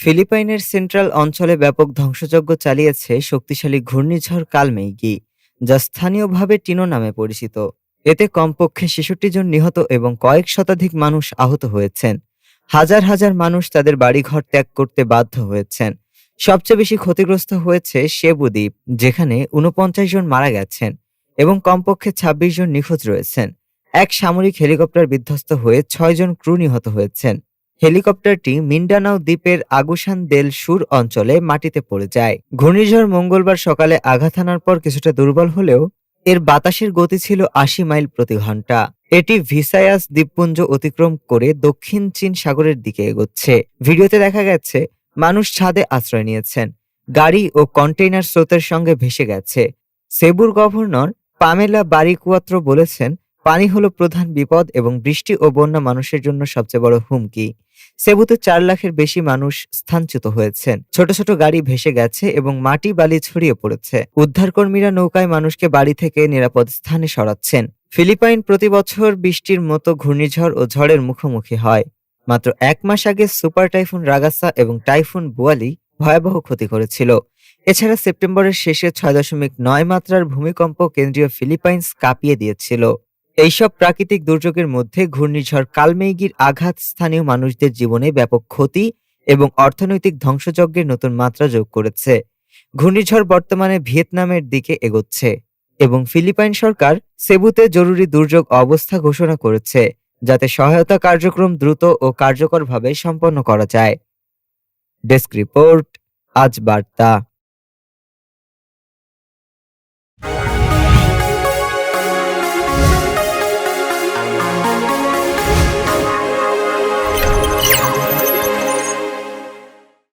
ফিলিপাইনের সেন্ট্রাল অঞ্চলে ব্যাপক ধ্বংসযজ্ঞ চালিয়েছে শক্তিশালী ঘূর্ণিঝড় কালমেইগি, যা স্থানীয়ভাবে টিনো নামে পরিচিত। এতে কমপক্ষে ছেষট্টি জন নিহত এবং কয়েক শতাধিক মানুষ আহত হয়েছেন। হাজার হাজার মানুষ তাদের বাড়িঘর ত্যাগ করতে বাধ্য হয়েছেন। সবচেয়ে বেশি ক্ষতিগ্রস্ত হয়েছে সেবু দ্বীপ, যেখানে উনপঞ্চাশ জন মারা গেছেন এবং কমপক্ষে ২৬ জন নিখোঁজ রয়েছেন। এক সামরিক হেলিকপ্টার বিধ্বস্ত হয়ে ছয় জন ক্রু নিহত হয়েছেন। হেলিকপ্টারটি মিন্ডানাও দ্বীপের আগুসান দেল সুর অঞ্চলে মাটিতে পড়ে যায়। ঘূর্ণিঝড় মঙ্গলবার সকালে আঘাত হানার পর কিছুটা দুর্বল হলেও এর বাতাসের গতি ছিল আশি মাইল প্রতি ঘণ্টা এটি ভিসায়াস দ্বীপপুঞ্জ অতিক্রম করে দক্ষিণ চীন সাগরের দিকে এগোচ্ছে। ভিডিওতে দেখা গেছে, মানুষ ছাদে আশ্রয় নিয়েছেন। গাড়ি ও কন্টেইনার স্রোতের সঙ্গে ভেসে গেছে। সেবুর গভর্নর পামেলা বারিকুয়াত্র বলেছেন পানি হলো প্রধান বিপদ এবং বৃষ্টি ও বন্যা মানুষের জন্য সবচেয়ে বড় হুমকি। সেবুতে চার লাখের বেশি মানুষ স্থানচ্যুত হয়েছেন। ছোট ছোট গাড়ি ভেসে গেছে এবং মাটি বালি ছড়িয়ে পড়েছে। উদ্ধারকর্মীরা নৌকায় মানুষকে বাড়ি থেকে নিরাপদ স্থানে সরাচ্ছেন। ফিলিপাইন প্রতি বছর বৃষ্টির মতো ঘূর্ণিঝড় ও ঝড়ের মুখোমুখি হয়। মাত্র এক মাস আগে সুপার টাইফুন রাগাসা এবং টাইফুন বুয়ালি ভয়াবহ ক্ষতি করেছিল। এছাড়া সেপ্টেম্বরের শেষে ছয় দশমিক নয় মাত্রার ভূমিকম্প কেন্দ্রীয় ফিলিপাইন্স কাঁপিয়ে দিয়েছিল। এইসব প্রাকৃতিক দুর্যোগের মধ্যে ঘূর্ণিঝড় কালমেইগির আঘাত স্থানীয় মানুষদের জীবনে ব্যাপক ক্ষতি এবং অর্থনৈতিক ধ্বংসযজ্ঞের নতুন মাত্রা যোগ করেছে। ঘূর্ণিঝড় বর্তমানে ভিয়েতনামের দিকে এগোচ্ছে এবং ফিলিপাইন সরকার সেবুতে জরুরি দুর্যোগ অবস্থা ঘোষণা করেছে, যাতে সহায়তা কার্যক্রম দ্রুত ও কার্যকরভাবে সম্পন্ন করা যায়। ডেস্ক রিপোর্ট, আজ বার্তা।